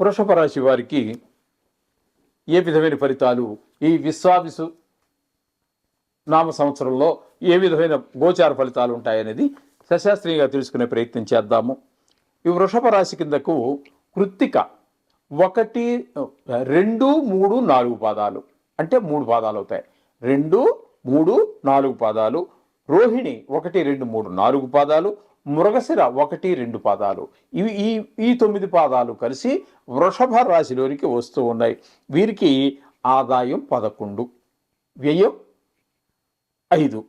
వృషభ రాశి వారికి ఏ విధమైన ఫలితాలు ఈ విశ్వావిసు నామ సంవత్సరంలో ఏ విధమైన గోచార ఫలితాలు ఉంటాయనేది సశాస్త్రీయంగా తెలుసుకునే ప్రయత్నం చేద్దాము. ఈ వృషభ రాశి కిందకు కృత్తిక ఒకటి రెండు మూడు నాలుగు పాదాలు. అంటే మూడు పాదాలు అవుతాయి. రెండు మూడు నాలుగు పాదాలు. రోహిణి ఒకటి రెండు మూడు నాలుగు పాదాలు. మృగశిర ఒకటి రెండు పాదాలు. ఇవి ఈ ఈ తొమ్మిది పాదాలు కలిసి వృషభ రాశిలోనికి వస్తూ ఉన్నాయి. వీరికి ఆదాయం పదకొండు వ్యయం ఐదు.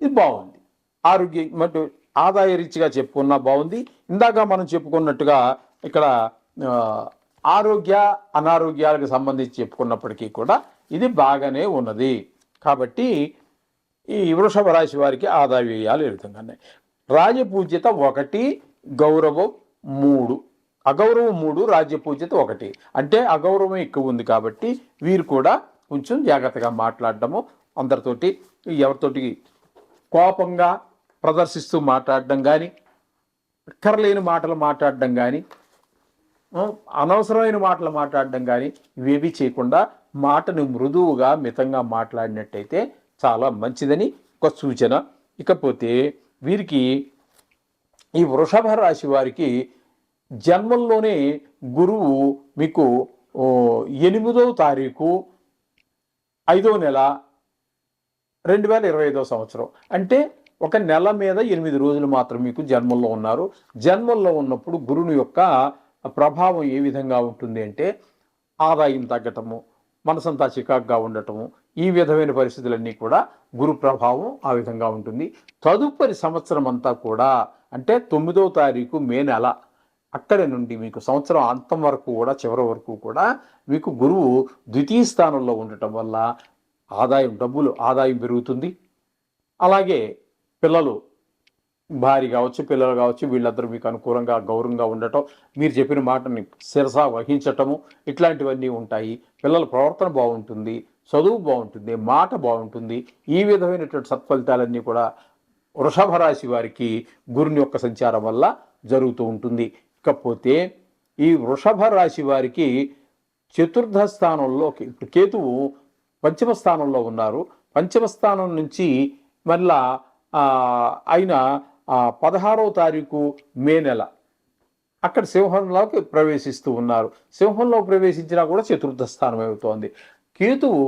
ఇది బాగుంది. ఆరోగ్యం మటు ఆదాయ రీతిగా చెప్పుకున్నా బాగుంది. ఇందాక మనం చెప్పుకున్నట్టుగా ఇక్కడ ఆరోగ్య అనారోగ్యాలకు సంబంధించి చెప్పుకున్నప్పటికీ కూడా ఇది బాగానే ఉన్నది. కాబట్టి ఈ వృషభ రాశి వారికి ఆదాయ వ్యయాలు ఈ విధంగా ఉన్నాయి? రాజపూజ్యత ఒకటి గౌరవం మూడు. అగౌరవం మూడు రాజ్యపూజ్యత ఒకటి. అంటే అగౌరవం ఎక్కువ ఉంది కాబట్టి వీరు కూడా కొంచెం జాగ్రత్తగా మాట్లాడడము అందరితోటి ఎవరితోటి కోపంగా ప్రదర్శిస్తూ మాట్లాడడం కానీ అక్కర్లేని మాటలు మాట్లాడడం కానీ అనవసరమైన మాటలు మాట్లాడడం కానీ ఇవేవి చేయకుండా మాటను మృదువుగా మితంగా మాట్లాడినట్టయితే చాలా మంచిదని ఒక సూచన. ఇకపోతే వీరికి ఈ వృషభ రాశి వారికి జన్మంలోనే గురువు మీకు ఎనిమిదవ తారీఖు ఐదో నెల రెండు వేల ఇరవై ఐదో సంవత్సరం. అంటే ఒక నెల మీద ఎనిమిది రోజులు మాత్రం మీకు జన్మంలో ఉన్నారు. జన్మంలో ఉన్నప్పుడు గురుని యొక్క ప్రభావం ఏ విధంగా ఉంటుంది అంటే ఆదాయం తగ్గటము మనసంతా చికాకుగా ఉండటము ఈ విధమైన పరిస్థితులన్నీ కూడా గురు ప్రభావం ఆ విధంగా ఉంటుంది. తదుపరి సంవత్సరం అంతా కూడా అంటే తొమ్మిదవ తారీఖు మే నెల అక్కడి నుండి మీకు సంవత్సరం అంతం వరకు కూడా చివరి వరకు కూడా మీకు గురువు ద్వితీయ స్థానంలో ఉండటం వల్ల ఆదాయం డబ్బులు ఆదాయం పెరుగుతుంది. అలాగే పిల్లలు భార్య కావచ్చు పిల్లలు కావచ్చు వీళ్ళందరూ మీకు అనుకూలంగా గౌరవంగా ఉండటం మీరు చెప్పిన మాటని శిరస వహించటము ఇట్లాంటివన్నీ ఉంటాయి. పిల్లల ప్రవర్తన బాగుంటుంది చదువు బాగుంటుంది మాట బాగుంటుంది. ఈ విధమైనటువంటి సత్ఫలితాలన్నీ కూడా వృషభ రాశి వారికి గురుని యొక్క సంచారం వల్ల జరుగుతూ ఉంటుంది. ఇకపోతే ఈ వృషభ రాశి వారికి చతుర్థ స్థానంలో ఇప్పుడు కేతువు పంచమ స్థానంలో ఉన్నారు. పంచమ స్థానం నుంచి మళ్ళా ఆయన పదహారవ తారీఖు మే నెల. అక్కడ సింహంలోకి ప్రవేశిస్తూ ఉన్నారు. సింహంలో ప్రవేశించినా కూడా చతుర్థ స్థానం అవుతోంది కేతువు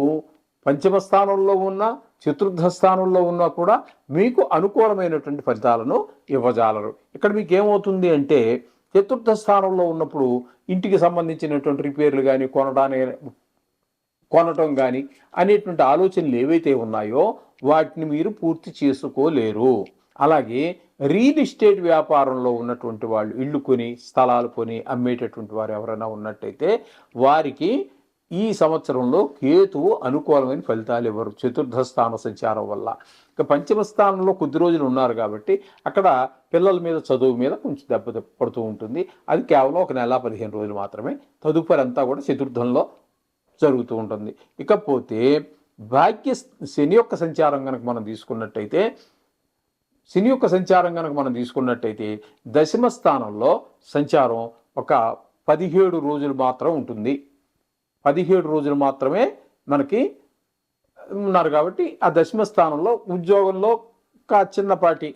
పంచమ స్థానంలో ఉన్న చతుర్థ స్థానంలో ఉన్నా కూడా మీకు అనుకూలమైనటువంటి ఫలితాలను ఇవ్వజాలరు. ఇక్కడ మీకు ఏమవుతుంది అంటే చతుర్థ స్థానంలో ఉన్నప్పుడు ఇంటికి సంబంధించినటువంటి రిపేర్లు కానీ కొనడానికి కొనటం కానీ అనేటువంటి ఆలోచనలు ఏవైతే ఉన్నాయో వాటిని మీరు పూర్తి చేసుకోలేరు. అలాగే రియల్ ఎస్టేట్ వ్యాపారంలో ఉన్నటువంటి వాళ్ళు ఇళ్ళు కొని స్థలాలు కొని అమ్మేటటువంటి వారు ఎవరైనా ఉన్నట్టయితే వారికి ఈ సంవత్సరంలో కేతువు అనుకూలమైన ఫలితాలు ఇవ్వరు. చతుర్థ స్థాన సంచారం వల్ల. ఇక పంచమ స్థానంలో కొద్ది రోజులు ఉన్నారు కాబట్టి అక్కడ పిల్లల మీద చదువు మీద కొంచెం దెబ్బ పడుతూ ఉంటుంది. అది కేవలం ఒక నెల పదిహేను రోజులు మాత్రమే. తదుపరి అంతా కూడా చతుర్థంలో జరుగుతూ ఉంటుంది. ఇకపోతే భాగ్య శని యొక్క సంచారం కనుక మనం తీసుకున్నట్టయితే శని యొక్క సంచారం కనుక మనం తీసుకున్నట్టయితే దశమ స్థానంలో సంచారం ఒక పదిహేడు రోజులు మాత్రం ఉంటుంది. పదిహేడు రోజులు మాత్రమే మనకి ఉన్నారు కాబట్టి ఆ దశమ స్థానంలో ఉద్యోగంలో ఒక చిన్నపాటి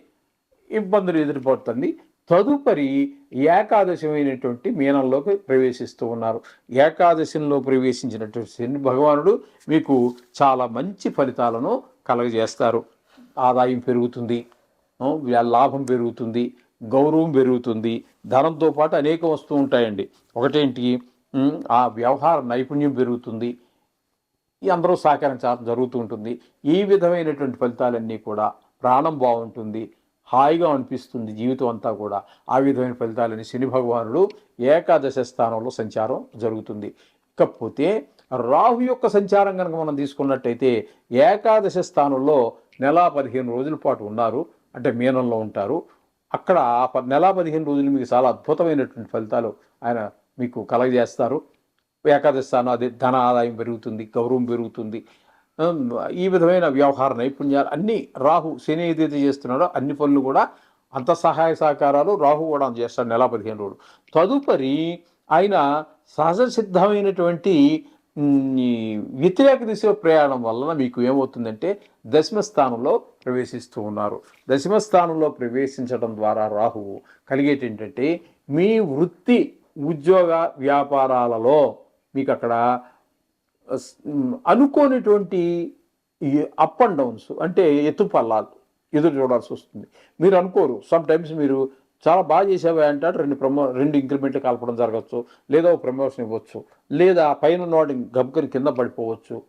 ఇబ్బందులు ఎదురుపడుతుంది. తదుపరి ఏకాదశమైనటువంటి మీనంలోకి ప్రవేశిస్తూ ఉన్నారు. ఏకాదశంలో ప్రవేశించినటువంటి శని భగవానుడు మీకు చాలా మంచి ఫలితాలను కలగజేస్తారు. ఆదాయం పెరుగుతుంది. లాభం పెరుగుతుంది గౌరవం పెరుగుతుంది ధనంతో పాటు అనేక వస్తూ ఉంటాయండి. ఒకటేంటి? ఆ వ్యవహార నైపుణ్యం పెరుగుతుంది అందరూ సహకరించడం జరుగుతూ ఉంటుంది. ఈ విధమైనటువంటి ఫలితాలన్నీ కూడా ప్రాణం బాగుంటుంది హాయిగా అనిపిస్తుంది జీవితం అంతా కూడా. ఆ విధమైన ఫలితాలని శని భగవానుడు ఏకాదశ స్థానంలో సంచారం జరుగుతుంది. ఇకపోతే రాహు యొక్క సంచారం కనుక మనం తీసుకున్నట్టయితే ఏకాదశ స్థానంలో నెల పదిహేను రోజుల పాటు ఉన్నారు. అంటే మీనంలో ఉంటారు. అక్కడ ప- నెల పదిహేను రోజులు మీకు చాలా అద్భుతమైనటువంటి ఫలితాలు ఆయన మీకు కలగజేస్తారు. ఏకాదశి స్థానం ధన ఆదాయం పెరుగుతుంది గౌరవం పెరుగుతుంది. ఈ విధమైన వ్యవహార నైపుణ్యాలు అన్నీ రాహు శని ఏదైతే చేస్తున్నాడో అన్ని పనులు కూడా అంత సహాయ సహకారాలు రాహు కూడా చేస్తాడు నెల పదిహేను రోజులు. తదుపరి ఆయన సహజ సిద్ధమైనటువంటి వ్యతిరేక దిశలో ప్రయాణం వలన మీకు ఏమవుతుందంటే దశమ స్థానంలో ప్రవేశిస్తూ ఉన్నారు. దశమ స్థానంలో ప్రవేశించడం ద్వారా రాహువు కలిగేటి ఏంటంటే మీ వృత్తి ఉద్యోగ వ్యాపారాలలో మీకు అక్కడ అనుకోనిటువంటి అప్ అండ్ డౌన్స్ అంటే ఎత్తుపల్లాలు ఎదురు చూడాల్సి వస్తుంది. మీరు అనుకోరు సమ్ టైమ్స్ మీరు చాలా బాగా చేసేవా అంటాడు. రెండు ప్రమో రెండు ఇంక్రిమెంట్లు కలపడం జరగచ్చు లేదా ఒక ప్రమోషన్ ఇవ్వచ్చు. లేదా పైన ఉన్నవాడి గబ్కరి కింద పడిపోవచ్చు.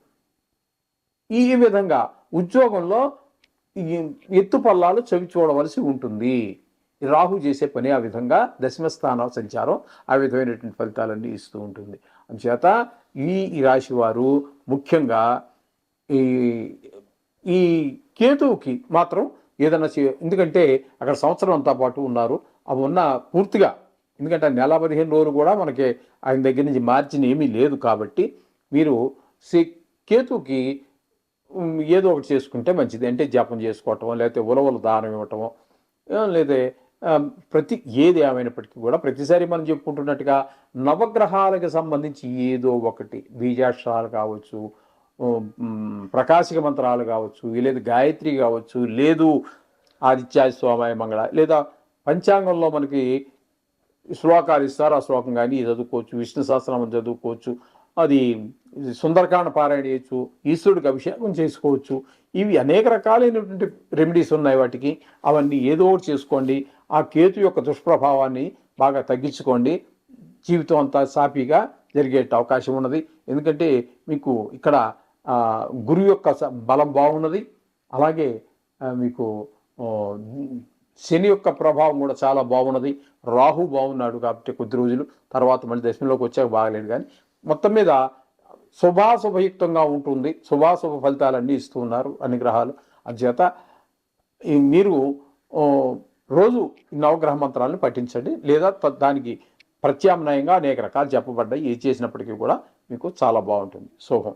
ఈ విధంగా ఉద్యోగంలో ఈ ఎత్తుపల్లాలు చవి చూడవలసి ఉంటుంది. రాహు చేసే పని ఆ విధంగా దశమ స్థాన సంచారం ఆ విధమైనటువంటి ఫలితాలన్నీ ఇస్తూ ఉంటుంది. అందుచేత ఈ ఈ రాశి వారు ముఖ్యంగా ఈ ఈ కేతువుకి మాత్రం ఏదైనా చే ఎందుకంటే అక్కడ సంవత్సరం అంతా పాటు ఉన్నారు. అవి ఉన్న పూర్తిగా ఎందుకంటే ఆ నెల పదిహేను రోజులు కూడా మనకి ఆయన దగ్గర నుంచి మార్జిన్ ఏమీ లేదు కాబట్టి మీరు శ్రీ కేతుకి ఏదో ఒకటి చేసుకుంటే మంచిది. అంటే జపం చేసుకోవటం లేకపోతే ఉలవలు దానం ఇవ్వటము లేదా ప్రతి ఏది ఏమైనప్పటికీ కూడా ప్రతిసారి మనం చెప్పుకుంటున్నట్టుగా నవగ్రహాలకు సంబంధించి ఏదో ఒకటి బీజాక్షరాలు కావచ్చు ప్రకాశిక మంత్రాలు కావచ్చు లేదు గాయత్రి కావచ్చు లేదు ఆదిత్యాయ స్వామాయ మంగళ లేదా పంచాంగంలో మనకి శ్లోకాలు ఇస్తారు ఆ శ్లోకం కానీ చదువుకోవచ్చు విష్ణు సహస్రనామం చదువుకోవచ్చు అది సుందరకాండ పారాయణ చేయొచ్చు ఈశ్వరుడికి అభిషేకం చేసుకోవచ్చు. ఇవి అనేక రకాలైనటువంటి రెమెడీస్ ఉన్నాయి వాటికి. అవన్నీ ఏదో ఒకటి చేసుకోండి. ఆ కేతు యొక్క దుష్ప్రభావాన్ని బాగా తగ్గించుకోండి. జీవితం అంతా సాఫీగా జరిగే అవకాశం ఉన్నది. ఎందుకంటే మీకు ఇక్కడ గురువు యొక్క స- బలం బాగున్నది. అలాగే మీకు శని యొక్క ప్రభావం కూడా చాలా బాగున్నది. రాహు బాగున్నాడు కాబట్టి కొద్ది రోజులు తర్వాత మళ్ళీ దశమిలోకి వచ్చాక బాగలేడు కానీ మొత్తం మీద శుభాశుభయుక్తంగా ఉంటుంది. శుభాశుభ ఫలితాలన్నీ ఇస్తూ ఉన్నారు అన్ని గ్రహాలు అందుచేత మీరు రోజు నవగ్రహ మంత్రాలను పఠించండి. లేదా త- దానికి ప్రత్యామ్నాయంగా అనేక రకాలు చెప్పబడ్డాయి. ఏది చేసినప్పటికీ కూడా మీకు చాలా బాగుంటుంది. శుభం.